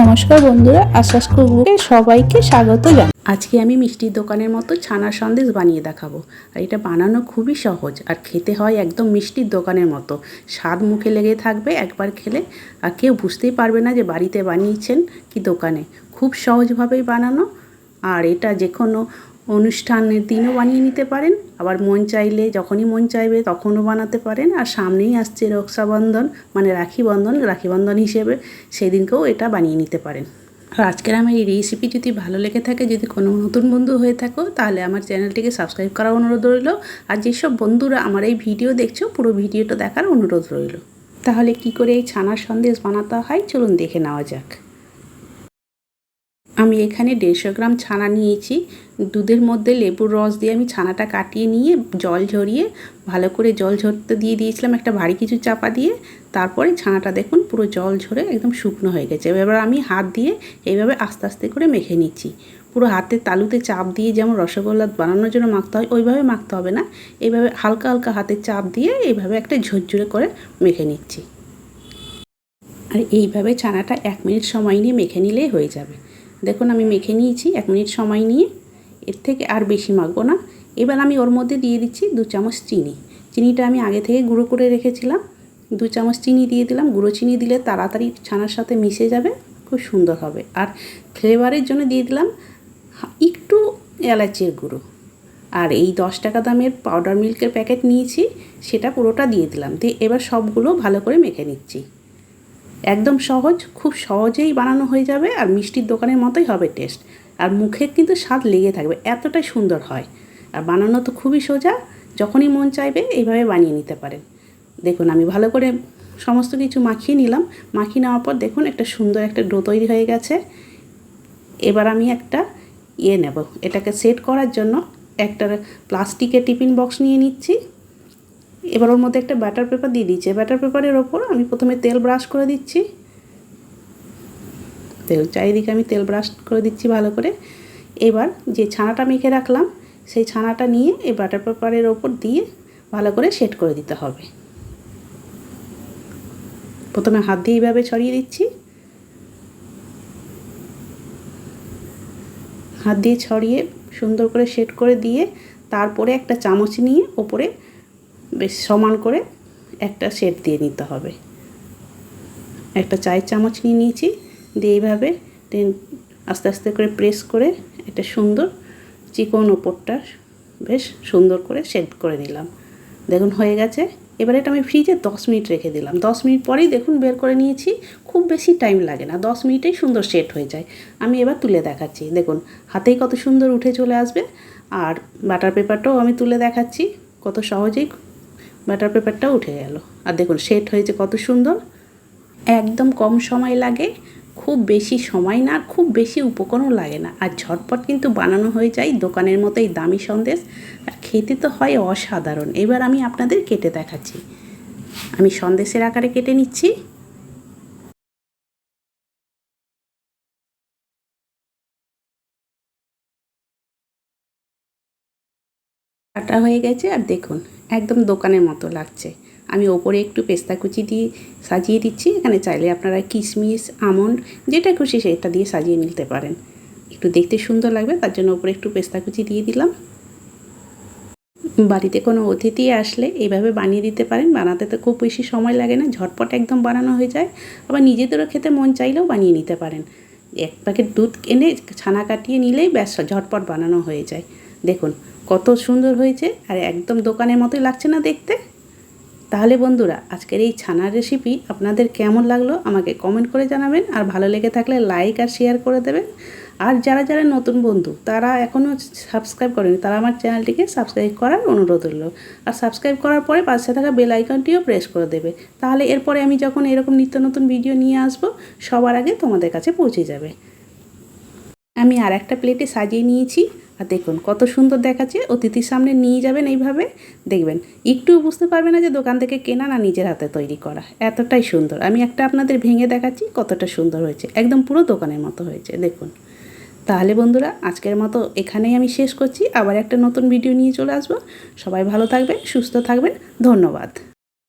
নমস্কার বন্ধুরা আশ্বাস কুকুরকে সবাইকে স্বাগত জানাই আজকে আমি মিষ্টির দোকানের মতো ছানার সন্দেশ বানিয়ে দেখাবো। আর এটা বানানো খুবই সহজ, আর খেতে হয় একদম মিষ্টির দোকানের মতো। স্বাদ মুখে লেগে থাকবে, একবার খেলে, আর কেউ বুঝতেই পারবে না যে বাড়িতে বানিয়েছেন কি দোকানে। খুব সহজভাবেই বানানো, আর এটা যে কোনো অনুষ্ঠানের দিনও বানিয়ে নিতে পারেন। আবার মন চাইলে যখনই মন চাইবে তখনও বানাতে পারেন। আর সামনেই আসছে রক্ষাবন্ধন মানে রাখি বন্ধন রাখি বন্ধন হিসেবে সেদিনকেও এটা বানিয়ে নিতে পারেন। আর আজকের আমার এই রেসিপি যদি ভালো লেগে থাকে, যদি কোনো নতুন বন্ধু হয়ে থাকো, তাহলে আমার চ্যানেলটিকে সাবস্ক্রাইব করার অনুরোধ রইল। আর যেসব বন্ধুরা আমার এই ভিডিও দেখছ, পুরো ভিডিওটা দেখার অনুরোধ রইল। তাহলে কি করে এই ছানার সন্দেশ বানাতে হয়? চলুন দেখে নেওয়া যাক। আমি এখানে দেড়শো গ্রাম ছানা নিয়েছি। দুধের মধ্যে লেবুর রস দিয়ে আমি ছানাটা কাটিয়ে নিয়ে জল ঝরিয়ে ভালো করে জল ঝরতে দিয়ে দিয়েছিলাম একটা ভারী কিছু চাপা দিয়ে। তারপরে ছানাটা দেখুন পুরো জল ঝরে একদম শুকনো হয়ে গেছে। এবার আমি হাত দিয়ে এইভাবে আস্তে আস্তে করে মেখে নিচ্ছি। পুরো হাতের তালুতে চাপ দিয়ে যেমন রসগোল্লা বানানোর জন্য মাখতে হয়, ওইভাবে মাখতে হবে না। এইভাবে হালকা হালকা হাতের চাপ দিয়ে এইভাবে একটা ঝরঝরে করে মেখে নিচ্ছি। আর এইভাবে ছানাটা এক মিনিট সময় নিয়ে মেখে নিলেই হয়ে যাবে। দেখুন, আমি মেখে নিয়েছি, এক মিনিট সময় নিয়ে। এর থেকে আর বেশি মাখবো না। এবার আমি ওর মধ্যে দিয়ে দিচ্ছি দু চামচ চিনি। চিনিটা আমি আগে থেকে গুঁড়ো করে রেখেছিলাম। দু চামচ চিনি দিয়ে দিলাম। গুঁড়ো চিনি দিলে তাড়াতাড়ি ছানার সাথে মিশে যাবে, খুব সুন্দর হবে। আর ফ্লেভারের জন্য দিয়ে দিলাম একটু এলাচের গুঁড়ো। আর এই দশ টাকা দামের পাউডার মিল্কের প্যাকেট নিয়েছি, সেটা পুরোটা দিয়ে দিলাম। দিয়ে এবার সবগুলো ভালো করে মেখে নিচ্ছি। একদম সহজ, খুব সহজেই বানানো হয়ে যাবে আর মিষ্টির দোকানের মতোই হবে টেস্ট আর মুখে কিন্তু স্বাদ লেগে থাকবে, এতটাই সুন্দর হয়। আর বানানো তো খুবই সোজা, যখনই মন চাইবে এইভাবে বানিয়ে নিতে পারেন। দেখুন, আমি ভালো করে সমস্ত কিছু মাখিয়ে নিলাম। মাখিয়ে নেওয়ার পর দেখুন, একটা সুন্দর একটা ডো তৈরি হয়ে গেছে। এবার আমি একটা ইয়ে নেব। এটাকে সেট করার জন্য একটা প্লাস্টিকের টিফিন বক্স নিয়ে নিচ্ছি। এবার ওর মধ্যে একটা ব্যাটার পেপার দিয়ে দিচ্ছি। ব্যাটার পেপারের ওপর আমি প্রথমে তেল ব্রাশ করে দিচ্ছি। তেল চারিদিকে আমি তেল ব্রাশ করে দিচ্ছি ভালো করে। এবার যে ছানাটা মেখে রাখলাম, সেই ছানাটা নিয়ে এই বাটার পেপারের ওপর দিয়ে ভালো করে সেট করে দিতে হবে। প্রথমে হাত দিয়ে এইভাবে ছড়িয়ে দিচ্ছি। হাত দিয়ে ছড়িয়ে সুন্দর করে সেট করে দিয়ে তারপরে একটা চামচ নিয়ে ওপরে বেশ সমান করে একটা সেট দিয়ে নিতে হবে। একটা চায়ের চামচ নিয়ে নিয়েছি, দিয়ে এইভাবে আস্তে আস্তে করে প্রেস করে একটা সুন্দর চিকন ওপরটা বেশ সুন্দর করে সেট করে নিলাম। দেখুন হয়ে গেছে। এবার এটা আমি ফ্রিজে দশ মিনিট রেখে দিলাম। দশ মিনিট পরেই দেখুন বের করে নিয়েছি, খুব বেশি টাইম লাগে না। দশ মিনিটেই সুন্দর সেট হয়ে যায়। আমি এবার তুলে দেখাচ্ছি। দেখুন, হাতেই কত সুন্দর উঠে চলে আসবে। আর বাটার পেপারটাও আমি তুলে দেখাচ্ছি। কত সহজেই বাটার পেপারটা উঠে গেল। আর দেখুন সেট হয়েছে কত সুন্দর। একদম কম সময় লাগে, খুব বেশি সময় না, খুব বেশি উপকরণ লাগে না। আর ঝটপট কিন্তু বানানো হয়ে যায় দোকানের মতোই দামি সন্দেশ। আর খেতে তো হয় অসাধারণ। এবার আমি আপনাদের কেটে দেখাচ্ছি। আমি সন্দেশের আকারে কেটে নিচ্ছি। কাটা হয়ে গেছে, আর দেখুন একদম দোকানের মতো লাগছে। আমি ওপরে একটু পেস্তা কুচি দিয়ে সাজিয়ে দিচ্ছি। এখানে চাইলে আপনারা কিশমিশ, আমন্ড, যেটা খুশি সেটা দিয়ে সাজিয়ে নিতে পারেন। একটু দেখতে সুন্দর লাগবে, তার জন্য ওপরে একটু পেস্তা কুচি দিয়ে দিলাম। বাড়িতে কোনো অতিথি আসলে এইভাবে বানিয়ে দিতে পারেন। বানাতে তো খুব বেশি সময় লাগে না, ঝটপট একদম বানানো হয়ে যায়। আবার নিজেদেরও খেতে মন চাইলেও বানিয়ে নিতে পারেন। এক প্যাকেট দুধ এনে ছানা কাটিয়ে নিলেই ব্যাস, ঝটপট বানানো হয়ে যায়। দেখুন, কত সুন্দর হয়েছে, আর একদম দোকানের মতোই লাগছে না দেখতে। তাহলে বন্ধুরা, আজকের এই ছানার রেসিপি আপনাদের কেমন লাগল আমাকে কমেন্ট করে জানাবেন, আর ভালো লেগে থাকলে লাইক আর শেয়ার করে দেবেন। আর যারা যারা নতুন বন্ধু, তারা এখনও সাবস্ক্রাইব করেনি, তারা আমার চ্যানেলটিকে সাবস্ক্রাইব করার অনুরোধ হলো আর সাবস্ক্রাইব করার পরে পাশে থাকা বেল আইকনটিও প্রেস করে দেবে। তাহলে এরপরে আমি যখন এরকম নিত্য নতুন ভিডিও নিয়ে আসব, সবার আগে তোমাদের কাছে পৌঁছে যাবে। আমি আর একটা প্লেটে সাজিয়ে নিয়েছি। আর দেখুন, কত সুন্দর দেখাচ্ছে, অতিথির সামনে নিয়ে যাবেন এইভাবে, দেখবেন। একটু বুঝতে পারবে না যে দোকান থেকে কেনা না নিজের হাতে তৈরি করা। এতটাই সুন্দর। আমি একটা আপনাদের ভেঙে দেখাচ্ছি, কতটা সুন্দর হয়েছে। একদম পুরো দোকানের মতো হয়েছে, দেখুন। তাহলে বন্ধুরা, আজকের মতো এখানেই আমি শেষ করছি। আবার একটা নতুন ভিডিও নিয়ে চলে আসব। সবাই ভালো থাকবেন, সুস্থ থাকবেন। ধন্যবাদ।